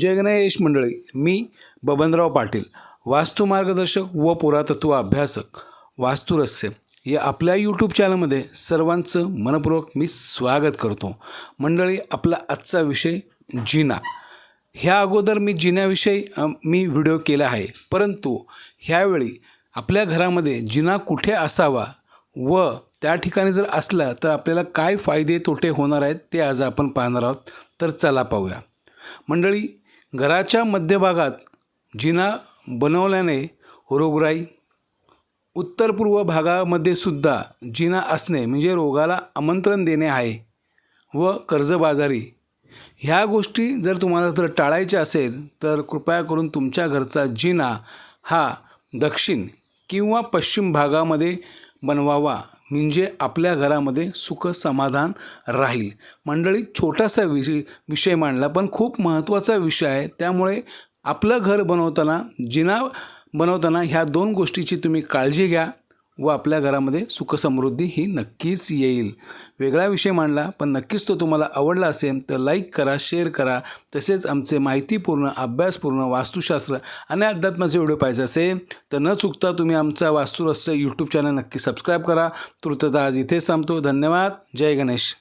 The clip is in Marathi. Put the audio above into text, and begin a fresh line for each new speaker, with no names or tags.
जय गणेश मंडळी मी बबनराव पाटील वास्तू मार्गदर्शक व पुरातत्व अभ्यासक वास्तुरस्य या आपल्या यूट्यूब चॅनलमध्ये सर्वांचं मनपूर्वक मी स्वागत करतो. मंडळी आपला आजचा विषय जिना. ह्या अगोदर मी जिन्याविषयी मी व्हिडिओ केला आहे. परंतु ह्यावेळी आपल्या घरामध्ये जिना कुठे असावा व त्या ठिकाणी जर असला तर आपल्याला काय फायदे तोटे होणार आहेत ते आज आपण पाहणार आहोत. तर चला पाहूया. मंडळी घराच्या मध्यभागात जिना बनवल्याने रोगराई. उत्तर पूर्व भागामध्ये सुद्धा जिना असणे म्हणजे रोगाला आमंत्रण देणे आहे व कर्जबाजारी. ह्या गोष्टी जर तुम्हाला जर टाळायच्या असेल तर कृपया करून तुमच्या घरचा जिना हा दक्षिण किंवा पश्चिम भागामध्ये बनवावा. म्हणजे आपल्या घरामध्ये सुख समाधान राहील. मंडळी छोटासा विषय विषय मांडला पण खूप महत्त्वाचा विषय आहे. त्यामुळे आपलं घर बनवताना जिना बनवताना ह्या दोन गोष्टीची तुम्ही काळजी घ्या. व आपल्या घरामध्ये सुखसमृद्धी ही नक्कीच येईल. वेगळा विषय मांडला पण नक्कीच तो तुम्हाला आवडला असेल तर लाईक करा शेअर करा. तसेच आमचे माहितीपूर्ण अभ्यासपूर्ण वास्तुशास्त्र आणि अध्यात्माचे व्हिडिओ पाहिजे असेल तर न चुकता तुम्ही आमचा वास्तुरस्य यूट्यूब चॅनल नक्की सबस्क्राईब करा. तृतता आज इथे थांबतो धन्यवाद. जय गणेश.